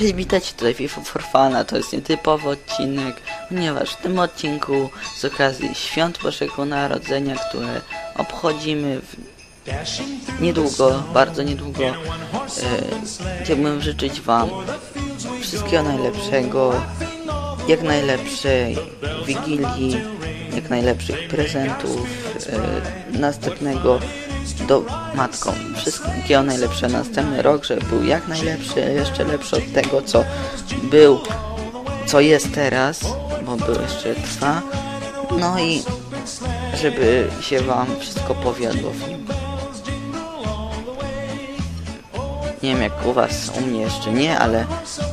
Cześć, witajcie tutaj FIFA for. To jest nietypowy odcinek, ponieważ w tym odcinku z okazji Świąt Bożego Narodzenia, które obchodzimy niedługo, bardzo niedługo, e, chciałbym życzyć Wam wszystkiego najlepszego, jak najlepszej Wigilii, jak najlepszych prezentów, e, następnego do matką. Wszystkiego najlepsze następny rok, żeby był jak najlepszy, jeszcze lepszy od tego, co był, co jest teraz, bo był jeszcze trwa. No i żeby się Wam wszystko powiodło w nim. Nie wiem jak u Was, u mnie jeszcze nie, ale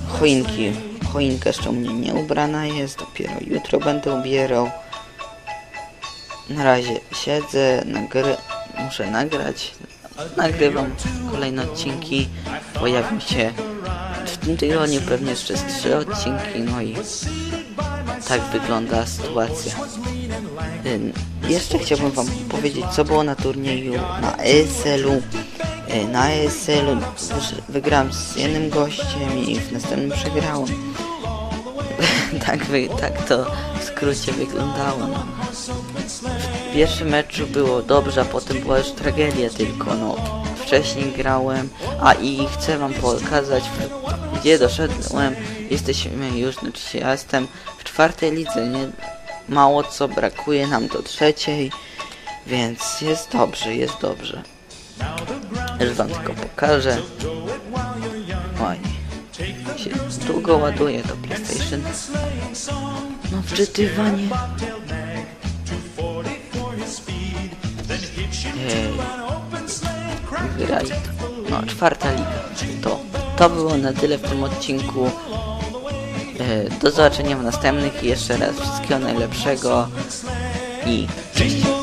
choinki, choinka jeszcze u mnie nie ubrana jest, dopiero jutro będę ubierał. Na razie siedzę, nagry muszę nagrać, nagrywam kolejne odcinki, pojawią się w tym tygodniu pewnie jeszcze trzy odcinki, no i tak wygląda sytuacja. Jeszcze chciałbym wam powiedzieć, co było na turnieju na ESL-u. Na ESL-u wygrałem z jednym gościem i w następnym przegrałem. tak, tak to w skrócie wyglądało. No. Pierwszym meczu było dobrze, a potem była już tragedia tylko. No, wcześniej grałem, a i chcę wam pokazać, gdzie doszedłem. Jesteśmy już, znaczy ja jestem w czwartej lidze, nie mało co brakuje nam do trzeciej, więc jest dobrze, jest dobrze. Już wam tylko pokażę. Oj, się długo ładuje to PlayStation. No wczytywanie. Wygrali. No, czwarta liga. To, to było na tyle w tym odcinku. E, Do zobaczenia w następnych i jeszcze raz wszystkiego najlepszego i cześć.